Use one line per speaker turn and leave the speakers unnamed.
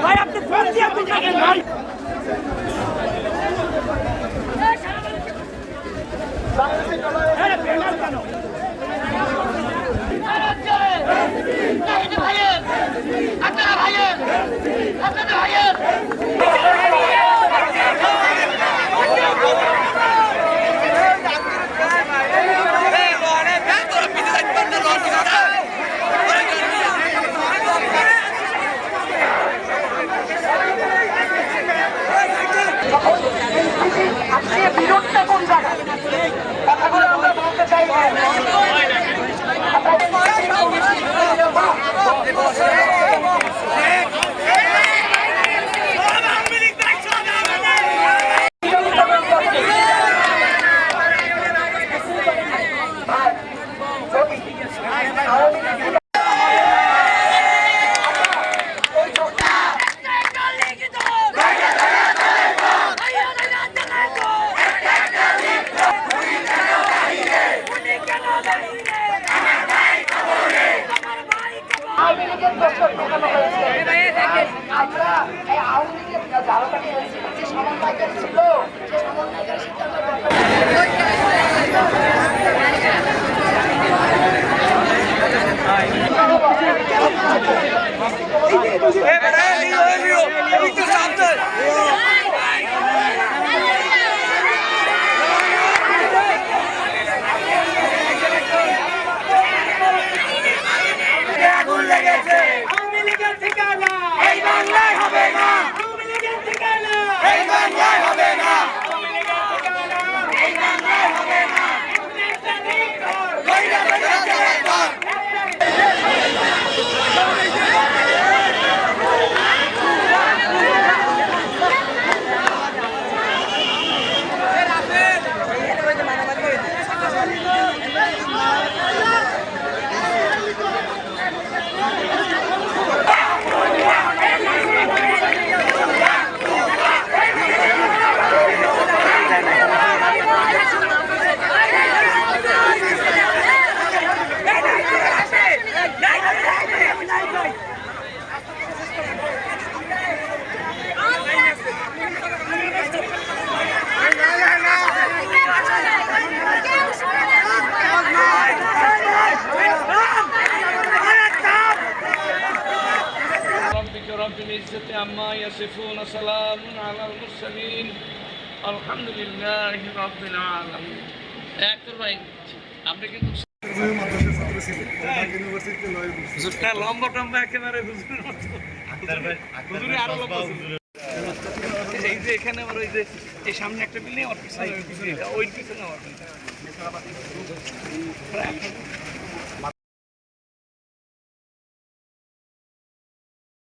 ভাই আপনি থাকেন ভাই
আজকে বিরোধটা কোন জায়গায়? কথাগুলো আমরা বলতে চাই আওয়ামী লীগের দোষর ঢোকানো হয়েছে আমরা এই আওয়ামী লীগের জ্বালাটা যে সমন্বয়কারী ছিল সে সমন্বয়কারী সিদ্ধান্ত গ্রহণ
العزة عما يصفون سلام على المرسلين الحمد لله رب العالمين একটু ভাই আপনি কিন্তু হ্যাঁ, লম্বা টম্বা একেবারে হুজুরের মতো হুজুরে আরো লম্বা ছিল। এই যে এখানে আমার ওই যে এই সামনে একটা বিল্ডিং ওর পিছনে ওই পিছনে ওই পিছনে আমার